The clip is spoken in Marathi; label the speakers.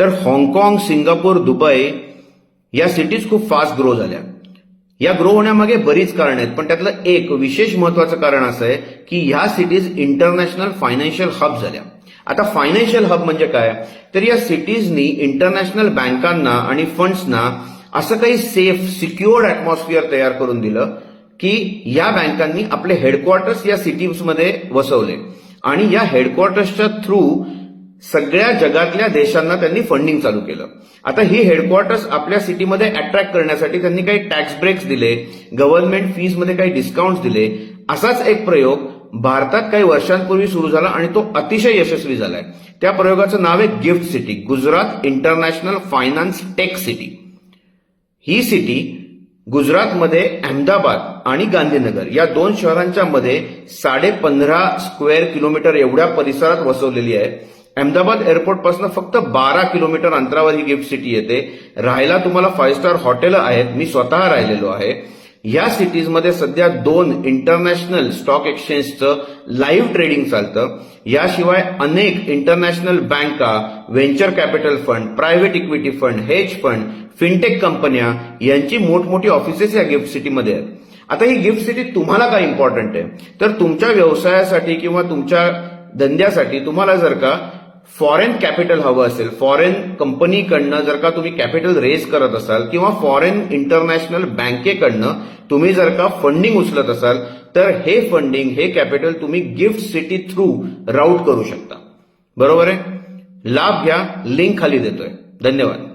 Speaker 1: तर हाँगकाँग सिंगापूर दुबई या सिटीज खूप फास्ट ग्रो झाल्या. या ग्रो होण्यामागे बरीच कारण आहेत पण त्यातलं एक विशेष महत्वाचं कारण असं आहे की ह्या सिटीज इंटरनॅशनल फायनान्शियल हब झाल्या. आता फायनान्शियल हब म्हणजे काय? तर या सिटीजनी इंटरनॅशनल बँकांना आणि फंड्सना असं काही सेफ सिक्युअर्ड अॅटमॉस्फिअर तयार करून दिलं की या बँकांनी आपले हेडक्वार्टर्स या सिटीजमध्ये वसवले. आणि या हेडक्वार्टर्सच्या थ्रू सगळ्या जगातल्या देशांना त्यांनी फंडिंग चालू केलं. आता ही हेडक्वार्टर्स आपल्या सिटीमध्ये अट्रॅक्ट करण्यासाठी त्यांनी काही टॅक्स ब्रेक्स दिले गव्हर्नमेंट फीजमध्ये काही डिस्काउंट्स दिले. असाच एक प्रयोग भारतात काही वर्षांपूर्वी सुरू झाला आणि तो अतिशय यशस्वी झालाय. त्या प्रयोगाचं नाव आहे gift city Gujarat international finance tech city ही सिटी गुजरातमध्ये अहमदाबाद आणि गांधीनगर या दोन शहरांच्या मध्ये साडे पंधरा स्क्वेअर किलोमीटर एवढ्या परिसरात वसवलेली आहे. अहमदाबाद एअरपोर्टपासून फक्त बारा किलोमीटर अंतरावर ही गिफ्ट सिटी येते. राहायला तुम्हाला फाईव्ह स्टार हॉटेल आहेत. मी स्वतः राहिलेलो आहे. या सिटीजमध्ये सध्या दोन इंटरनॅशनल स्टॉक एक्सचेंजचं लाईव्ह ट्रेडिंग चालतं. याशिवाय अनेक इंटरनॅशनल बँका venture capital fund private equity fund hedge fund fintech कंपन्या यांची मोठमोठी ऑफिसेस या गिफ्ट सिटीमध्ये आहेत. आता ही गिफ्ट सिटी तुम्हाला काय इम्पॉर्टंट आहे? तर तुमच्या व्यवसायासाठी किंवा तुमच्या धंद्यासाठी तुम्हाला जर का फॉरेन कॅपिटल हवं असेल फॉरेन कंपनीकडनं जर का तुम्ही कॅपिटल रेज करत असाल किंवा फॉरेन इंटरनॅशनल बँकेकडनं तुम्ही जर का फंडिंग उचलत असाल तर हे फंडिंग हे कॅपिटल तुम्ही गिफ्ट सिटी थ्रू राऊट करू शकता. बरोबर आहे? लाभ घ्या लिंक खाली देतोय. धन्यवाद.